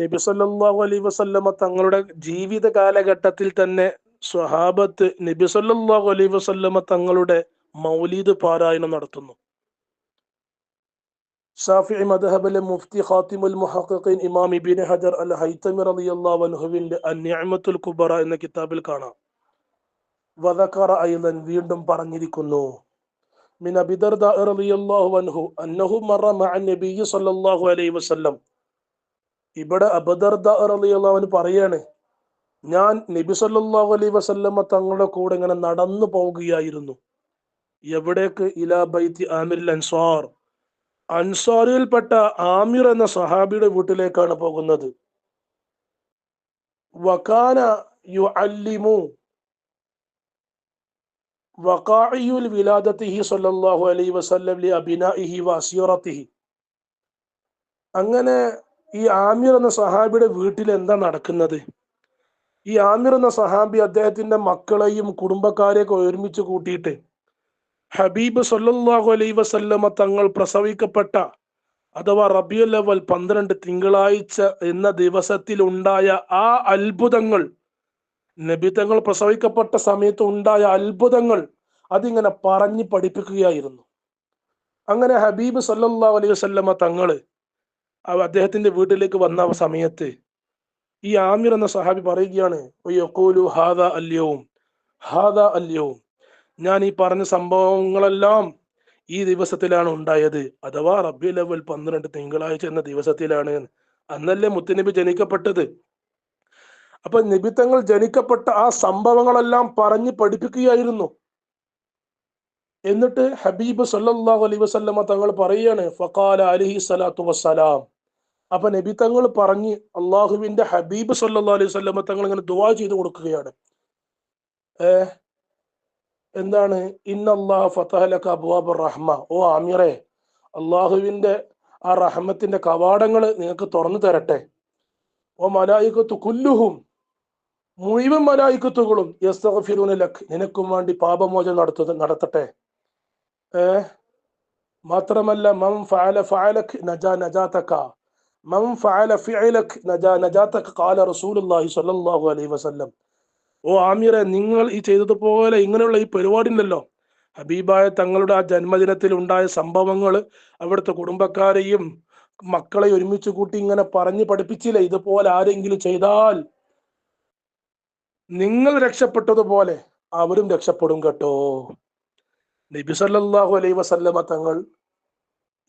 നബി സല്ലാഹു അലൈ വസല്ലമ തങ്ങളുടെ ജീവിത കാലഘട്ടത്തിൽ തന്നെ സ്വഹാബത്ത് നബി സല്ലാഹു അലൈ വസല്ലമ തങ്ങളുടെ മൗലീദ് പാരായണം നടത്തുന്നു. ഷാഫി മദ്ഹബിലെ മുഫ്തി ഖാത്തിമുൽ മുഹഖഖീൻ ഇമാം ഇബിൻ ഹജർ അൽ ഹൈതമി റളിയല്ലാഹു അൻഹുവിന്റെ അന്യാമത്തുൽ കുബറ എന്ന കിതാബിൽ കാണാം. വദക്കറ അയ്ലൻ വീണ്ടും പറഞ്ഞിരിക്കുന്നു. മിൻ അബി ദർദ റളിയല്ലാഹു അൻഹു അന്നഹു മറ മഅ നബി സ്വല്ലല്ലാഹു അലൈഹി വസല്ലം ഇവിടെ അബദർദ അൻഹു പറയാണ് ഞാൻ നബി സല്ലല്ലാഹു അലൈ വസല്ലമ തങ്ങളുടെ കൂടെ ഇങ്ങനെ നടന്നു പോവുകയായിരുന്നു. എവിടേക്ക്? ഇലാ ബൈത്തി ആമിർ അൻസാർ. അൻസാറിൽപ്പെട്ട ആമിർ എന്ന സഹാബിയുടെ വീട്ടിലേക്കാണ് പോകുന്നത്. വകാന യുഅല്ലിമു വഖാഇയുൽ വിലാദത്തിഹി സല്ലല്ലാഹു അലൈ വസല്ലം ലി അബിനാഇഹി വഅസിറത്തിഹി അങ്ങനെ ഈ ആമിർ എന്ന സഹാബിയുടെ വീട്ടിൽ എന്താ നടക്കുന്നത്? ഈ ആമിർ എന്ന സഹാബി അദ്ദേഹത്തിന്റെ മക്കളെയും കുടുംബക്കാരെയൊക്കെ ഒരുമിച്ച് കൂട്ടിയിട്ട് ഹബീബ് സല്ലല്ലാഹു അലൈഹി വസല്ലമ തങ്ങൾ പ്രസവിക്കപ്പെട്ട അഥവാ റബിയുൽ അവൽ പന്ത്രണ്ട് തിങ്കളാഴ്ച എന്ന ദിവസത്തിൽ ഉണ്ടായ ആ അത്ഭുതങ്ങൾ നബി തങ്ങൾ പ്രസവിക്കപ്പെട്ട സമയത്ത് ഉണ്ടായ അത്ഭുതങ്ങൾ അതിങ്ങനെ പറഞ്ഞു പഠിപ്പിക്കുകയായിരുന്നു. അങ്ങനെ ഹബീബ് സല്ലല്ലാഹു അലൈഹി വസല്ലമ തങ്ങൾ അദ്ദേഹത്തിന്റെ വീട്ടിലേക്ക് വന്ന സമയത്ത് ഈ ആമിർ എന്ന സഹാബി പറയുകയാണ് ഹാദ അല്യവും ഹാദാ അല്യവും ഞാൻ ഈ പറഞ്ഞ സംഭവങ്ങളെല്ലാം ഈ ദിവസത്തിലാണ് ഉണ്ടായത് അഥവാ റബ്ബി ലെവൽ പന്ത്രണ്ട് തിങ്കളാഴ്ച എന്ന ദിവസത്തിലാണ്. അന്നല്ലേ മുത്തുനബി ജനിക്കപ്പെട്ടത് അപ്പൊ നിബിത്തങ്ങൾ ജനിക്കപ്പെട്ട ആ സംഭവങ്ങളെല്ലാം പറഞ്ഞ് പഠിപ്പിക്കുകയായിരുന്നു എന്നിട്ട് ഹബീബ് സല്ലാഹു അലൈഹി വസല്ലമ തങ്ങൾ പറയാണ് ഫക്കാല അലിഹി സലാത്തു വസ്സലാം അപ്പൊ നബി തങ്ങൾ പറഞ്ഞ് അള്ളാഹുവിന്റെ ഹബീബ് സല്ലല്ലാഹു അലൈഹി വസല്ലമ തങ്ങൾ ഇങ്ങനെ ദുവാ ചെയ്ത് കൊടുക്കുകയാണ്. ഏ? എന്താണ്? ഇന്നല്ലാഹ് ഫതഹലക അബ്വാബുർ റഹ്മ. ഓ ആമിറെ അള്ളാഹുവിന്റെ ആ റഹ്മത്തിന്റെ കവാടങ്ങൾ നിങ്ങൾക്ക് തുറന്നു തരട്ടെ. ഓ മലായിക്കത്ത് കുല്ലുഹും മുഴുവൻ മലായിക്കത്തുകളും യസ്തഗ്ഫിറൂന ലക് നിനക്കും വേണ്ടി പാപമോചനം നടത്തു നടത്തട്ടെ. ഏ? മാത്രമല്ല മം ഫഅല ഫഅലക് നജാ നജാതക. മം ഫഅല ഫിഅലക് നജാ ഖാല റസൂലുള്ളാഹി സ്വല്ലല്ലാഹു അലൈഹി വസല്ലം. ഓ ആമിറെ നിങ്ങൾ ഈ ചെയ്തതുപോലെ ഇങ്ങനെയുള്ള ഈ പരിപാടി ഉണ്ടല്ലോ ഹബീബായ തങ്ങളുടെ ആ ജന്മദിനത്തിൽ ഉണ്ടായ സംഭവങ്ങൾ അവിടുത്തെ കുടുംബക്കാരെയും മക്കളെ ഒരുമിച്ച് കൂട്ടി ഇങ്ങനെ പറഞ്ഞു പഠിപ്പിച്ചില്ല ഇതുപോലെ ആരെങ്കിലും ചെയ്താൽ നിങ്ങൾ രക്ഷപ്പെട്ടതുപോലെ അവരും രക്ഷപ്പെടും കേട്ടോ. നബി സല്ലല്ലാഹു അലൈഹി വസല്ലമ തങ്ങൾ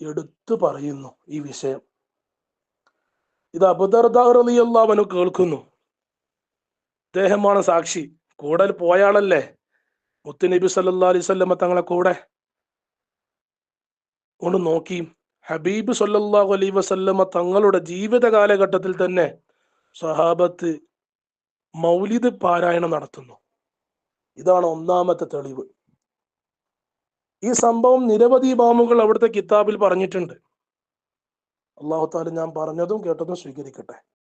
എടുത്തു പറയുന്നു ഈ വിഷയം. ഇത് അബുദർദാറിയല്ലാവനു കേൾക്കുന്നു. അദ്ദേഹമാണ് സാക്ഷി. കൂടെ പോയാളല്ലേ മുത്ത് നബി സല്ലല്ലാഹു അലൈഹി വസല്ലമ തങ്ങളെ കൂടെ. ഒന്ന് നോക്കി. ഹബീബ് സല്ലാഹു അലൈ വസല്ലമ തങ്ങളുടെ ജീവിത കാലഘട്ടത്തിൽ തന്നെ സഹാബത്ത് മൗലിദ് പാരായണം നടത്തുന്നു. ഇതാണ് ഒന്നാമത്തെ തെളിവ്. ഈ സംഭവം നിരവധി ബാമുകൾ അവിടുത്തെ കിതാബിൽ പറഞ്ഞിട്ടുണ്ട്. അള്ളാഹു താല ഞാൻ പറഞ്ഞതും കേട്ടതും സ്വീകരിക്കട്ടെ.